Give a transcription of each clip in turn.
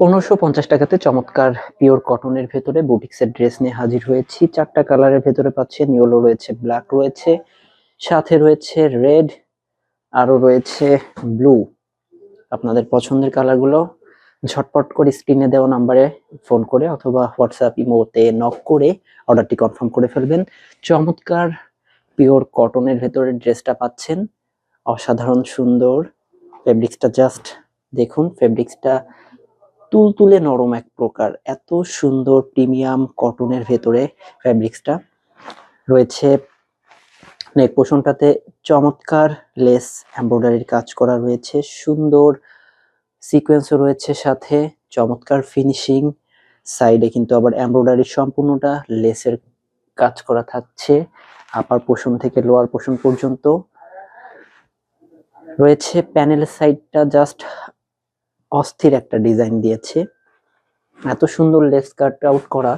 পনেরোশো পঞ্চাশ টাকাতে চমৎকার পিওর কটনের ভেতরে বুটিক্সের ড্রেস নিয়ে হাজির হয়েছি। চারটা কালারের ভেতরে পাচ্ছেন ইয়েলো রয়েছে, ব্ল্যাক রয়েছে, সাথে রয়েছে রেড আরও রয়েছে ব্লু। আপনাদের পছন্দের কালারগুলো ঝটপট করে স্ক্রিনে দেওয়া নাম্বারে ফোন করে অথবা হোয়াটসঅ্যাপ, ইমোতে নক করে অর্ডারটি কনফার্ম করে ফেলবেন। চমৎকার পিওর কটনের ভেতরে ড্রেসটা পাচ্ছেন। অসাধারণ সুন্দর ফেব্রিক্সটা জাস্ট দেখুন, ফেব্রিক্সটা তুলতুলে নরম এক প্রকার। এত সুন্দর প্রিমিয়াম কটনের ভেতরে ফ্যাব্রিক্সটা রয়েছে। নেক পোষণটাতে চমৎকার লেস এমব্রয়ডারির কাজ করা রয়েছে। সুন্দর সিকোয়েন্সও রয়েছে সাথে, চমৎকার ফিনিশিং সাইডে কিন্তু আবার এমব্রয়ডারি সম্পূর্ণটা লেসের কাজ করা থাকছে। আপার পোষণ থেকে লোয়ার পোষণ পর্যন্ত। রয়েছে প্যানেলের সাইডটা জাস্ট অস্থির একটা ডিজাইন দিয়েছে। এত সুন্দর লেস কাট আউট করা,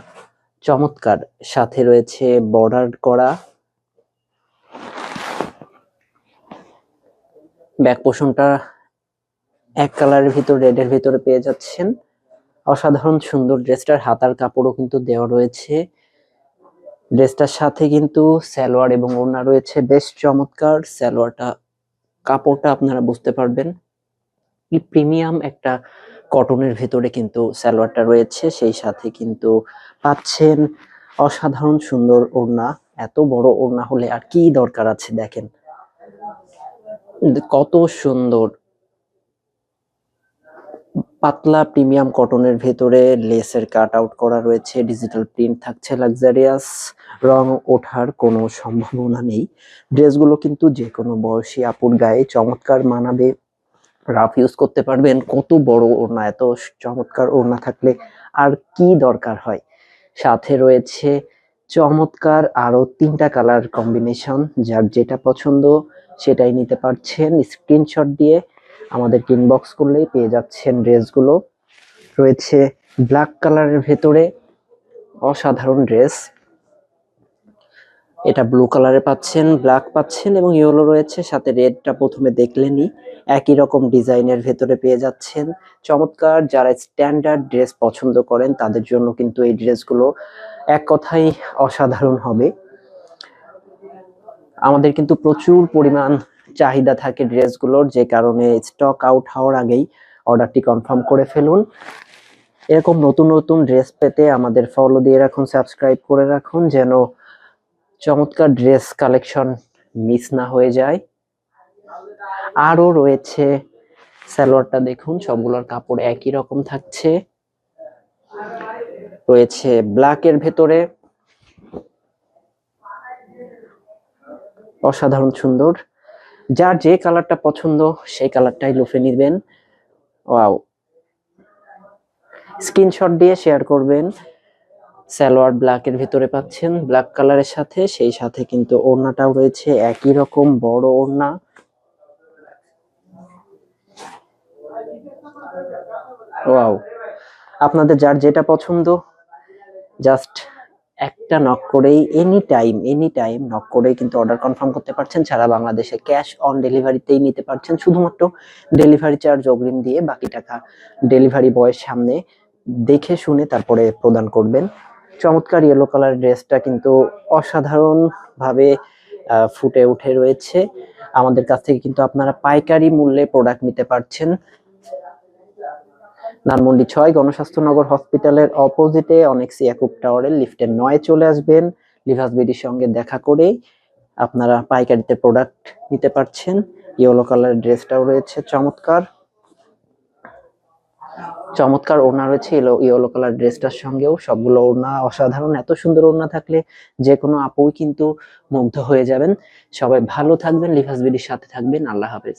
চমৎকার। সাথে রয়েছে বর্ডার করা। ব্যাক পোষণটা এক কালারের ভিতর রেডের ভিতরে পেয়ে যাচ্ছেন। অসাধারণ সুন্দর ড্রেসটার হাতার কাপড়ও কিন্তু দেওয়া রয়েছে। ড্রেসটার সাথে কিন্তু সালোয়ার এবং ওড়না রয়েছে, বেশ চমৎকার। সালোয়ারটা, কাপড়টা আপনারা বুঝতে পারবেন। কি প্রিমিয়াম একটা কটনের ভেতরে কিন্তু সালোয়ারটা রয়েছে, সেই সাথে কিন্তু পাচ্ছেন অসাধারণ সুন্দর ওড়না, এত বড় ওড়না হলে আর কি দরকার আছে দেখেন। কত সুন্দর। পাতলা প্রিমিয়াম কটনের ভেতরে লেসের কাট আউট করা রয়েছে, ডিজিটাল প্রিন্ট থাকছে লাক্সারিয়াস, রং ওঠার কোনো সম্ভাবনা নেই। ড্রেসগুলো কিন্তু যে কোনো বয়সী আপুর গায়ে চমৎকার মানাবে। রাফ ইউজ করতে পারবেন। কত বড় ওড়না, এত চমৎকার ওড়না থাকলে আর কি দরকার হয়? সাথে রয়েছে চমৎকার আরও তিনটা কালার কম্বিনেশন যার যেটা পছন্দ সেটাই নিতে পারছেন। স্ক্রিনশট দিয়ে আমাদের ইনবক্স করলেই পেয়ে যাচ্ছেন ড্রেসগুলো। রয়েছে ব্ল্যাক কালারের ভেতরে অসাধারণ ড্রেস এটা ব্লু কালারে পাচ্ছেন ব্ল্যাক পাচ্ছেন এবং ইয়েলো রয়েছে। সাথে রেডটা প্রথমে দেখলেনই একই রকম ডিজাইনের ভেতরে পেয়ে যাচ্ছেন। চমৎকার, যারা স্ট্যান্ডার্ড ড্রেস পছন্দ করেন, তাদের জন্য কিন্তু এই ড্রেসগুলো এক কথাই অসাধারণ হবে। আমাদের কিন্তু প্রচুর পরিমাণ চাহিদা থাকে ড্রেসগুলোর যে কারণে স্টক আউট হওয়ার আগেই অর্ডারটি কনফার্ম করে ফেলুন। এরকম নতুন নতুন ড্রেস পেতে আমাদের ফলো দিয়ে রাখুন সাবস্ক্রাইব করে রাখুন, যেন চমৎকার ড্রেস কালেকশন মিস না হয়ে যায়। আরও রয়েছে সালোয়ারটা দেখুন, সবগুলোর কাপড় একই রকম থাকছে। রয়েছে ব্ল্যাকের ভেতরে। অসাধারণ সুন্দর। যার যে কালারটা পছন্দ, সেই কালারটাই লুফে নিবেন। ওয়াও। স্ক্রিনশট দিয়ে শেয়ার করবেন। সালোয়ার ব্ল্যাকের ভিতরে পাচ্ছেন ব্ল্যাক কালারের সাথে, সেই সাথে কিন্তু ওড়নাটাও রয়েছে, একই রকম বড় ওড়না। ওয়াও আপনাদের যার যেটা পছন্দ জাস্ট একটা নক করেই any time any time knock করেই কিন্তু অর্ডার কনফার্ম করতে পারছেন, সারা বাংলাদেশে ক্যাশ অন ডেলিভারিতেই নিতে পারছেন, শুধুমাত্র ডেলিভারি চার্জ অগ্রিম দিয়ে বাকি টাকা ডেলিভারি বয়ের সামনে দেখে শুনে তারপরে প্রদান করবেন। চমৎকার ইয়েলো কালার ড্রেসটা কিন্তু অসাধারণ ভাবে আহ, ফুটে উঠে রয়েছে। আমাদের কাছ থেকে কিন্তু আপনারা পাইকারি মূল্যে প্রোডাক্ট নিতে পারছেন। ধানমন্ডি ছয় গণস্বাস্থ্যনগর হসপিটালের অপোজিটে অনেক সিয়াকুব টাওয়ারের লিফটের নয় চলে আসবেন। লিভাস বিডির সঙ্গে দেখা করেই আপনারা পাইকারিতে প্রোডাক্ট নিতে পারছেন। ইয়েলো কালার ড্রেসটাও রয়েছে চমৎকার। চমৎকার ওড়না রয়েছে ইয়েলো কালার ড্রেসটার সঙ্গেও। সবগুলো ওড়না অসাধারণ, এত সুন্দর ওড়না থাকলে যে কোনো আপুই কিন্তু মুগ্ধ হয়ে যাবেন। সবাই ভালো থাকবেন, লিভাস বিডির সাথে থাকবেন, আল্লাহ হাফেজ।